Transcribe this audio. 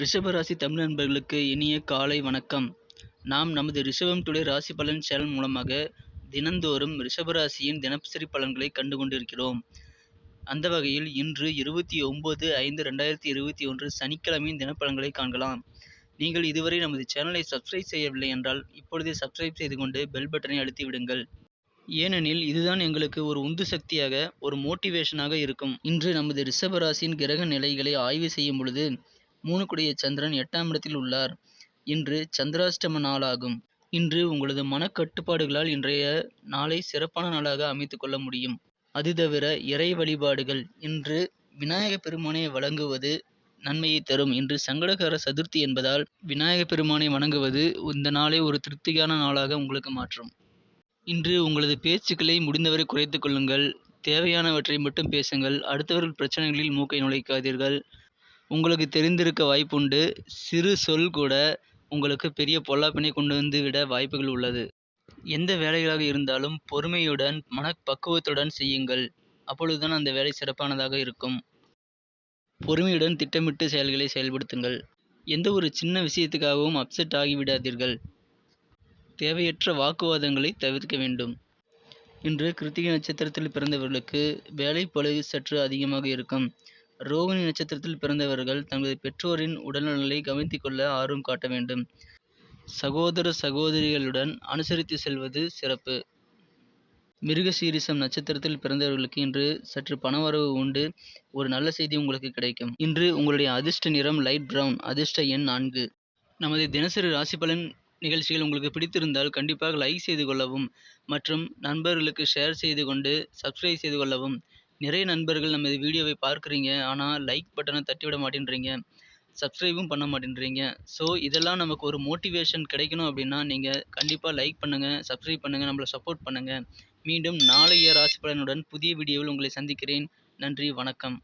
ரிஷபராசி தமிழ் நண்பர்களுக்கு இனிய காலை வணக்கம். நாம் நமது ரிஷபம் டுடே ராசி பலன் சேனல் மூலமாக தினந்தோறும் ரிஷபராசியின் தினசரி பலன்களை கண்டு கொண்டிருக்கிறோம் அந்த வகையில் இன்று இருபத்தி ஒன்பது ஐந்து ரெண்டாயிரத்தி இருபத்தி ஒன்று சனிக்கிழமையின் தினப்பலன்களை காண்கலாம். நீங்கள் இதுவரை நமது சேனலை சப்ஸ்கிரைப் செய்யவில்லை என்றால் இப்பொழுதே சப்ஸ்கிரைப் செய்து கொண்டு பெல் பட்டனை அழுத்தி விடுங்கள். ஏனெனில் இதுதான் எங்களுக்கு ஒரு உந்து சக்தியாக ஒரு மோட்டிவேஷனாக இருக்கும். இன்று நமது ரிஷபராசியின் கிரக நிலைகளை ஆய்வு செய்யும் பொழுது மூணுக்குடைய சந்திரன் எட்டாம் இடத்தில் உள்ளார். இன்று சந்திராஷ்டம நாளாகும். இன்று உங்களது மனக்கட்டுப்பாடுகளால் இன்றைய நாளை சிறப்பான நாளாக அமைத்து கொள்ள முடியும். அது தவிர இறை வழிபாடுகள். இன்று விநாயக பெருமானை வழங்குவது நன்மையை தரும். இன்று சங்கடகர சதுர்த்தி என்பதால் விநாயக பெருமானை வணங்குவது இந்த நாளை ஒரு திருப்தியான நாளாக உங்களுக்கு மாற்றும். இன்று உங்களது பேச்சுக்களை முடிந்தவரை குறைத்து கொள்ளுங்கள். தேவையானவற்றை மட்டும் பேசுங்கள். அடுத்தவர்கள் பிரச்சனைகளில் மூக்கை நுழைக்காதீர்கள். உங்களுக்கு தெரிந்திருக்க வாய்ப்புண்டு. சிறு சொல் கூட உங்களுக்கு பெரிய பொல்லாப்பினை கொண்டு வந்து விட வாய்ப்புகள் உள்ளது. எந்த வேலைகளாக இருந்தாலும் பொறுமையுடன் மனப்பக்குவத்துடன் செய்யுங்கள். அப்பொழுதுதான் அந்த வேலை சிறப்பானதாக இருக்கும். பொறுமையுடன் திட்டமிட்டு செயல்களை செயல்படுத்துங்கள். எந்த ஒரு சின்ன விஷயத்துக்காகவும் அப்செட் ஆகிவிடாதீர்கள். தேவையற்ற வாக்குவாதங்களை தவிர்க்க வேண்டும். இன்று கிருத்திகை நட்சத்திரத்தில் பிறந்தவர்களுக்கு வேலை பளு சற்று அதிகமாக இருக்கும். ரோகிணி நட்சத்திரத்தில் பிறந்தவர்கள் தங்களது பெற்றோரின் உடல்நலனை கவனித்துக் கொள்ள ஆர்வம் காட்ட வேண்டும். சகோதர சகோதரிகளுடன் அனுசரித்து செல்வது சிறப்பு. மிருகசீரிசம் நட்சத்திரத்தில் பிறந்தவர்களுக்கு இன்று சற்று பணவரவு உண்டு. ஒரு நல்ல செய்தி உங்களுக்கு கிடைக்கும். இன்று உங்களுடைய அதிர்ஷ்ட நிறம் லைட் பிரவுன் அதிர்ஷ்ட எண் நான்கு. நமது தினசரி ராசி பலன் நிகழ்ச்சிகள் உங்களுக்கு பிடித்திருந்தால் கண்டிப்பாக லைக் செய்து கொள்ளவும் மற்றும் நண்பர்களுக்கு ஷேர் செய்து கொண்டு சப்ஸ்கிரைப் செய்து கொள்ளவும். நிறைய நண்பர்கள் நமது வீடியோவை பார்க்குறீங்க. ஆனால் லைக் பட்டனை தட்டி விட மாட்டேன்றீங்க. சப்ஸ்கிரைபும் பண்ண மாட்டேன்றீங்க. ஸோ இதெல்லாம் நமக்கு ஒரு மோட்டிவேஷன் கிடைக்கணும் அப்படின்னா நீங்கள் கண்டிப்பாக லைக் பண்ணுங்கள் சப்ஸ்கிரைப் பண்ணுங்கள் நம்மளை சப்போர்ட் பண்ணுங்கள் மீண்டும் நாளைய ராசி பலனுடன் புதிய வீடியோவில் உங்களை சந்திக்கிறேன். நன்றி வணக்கம்.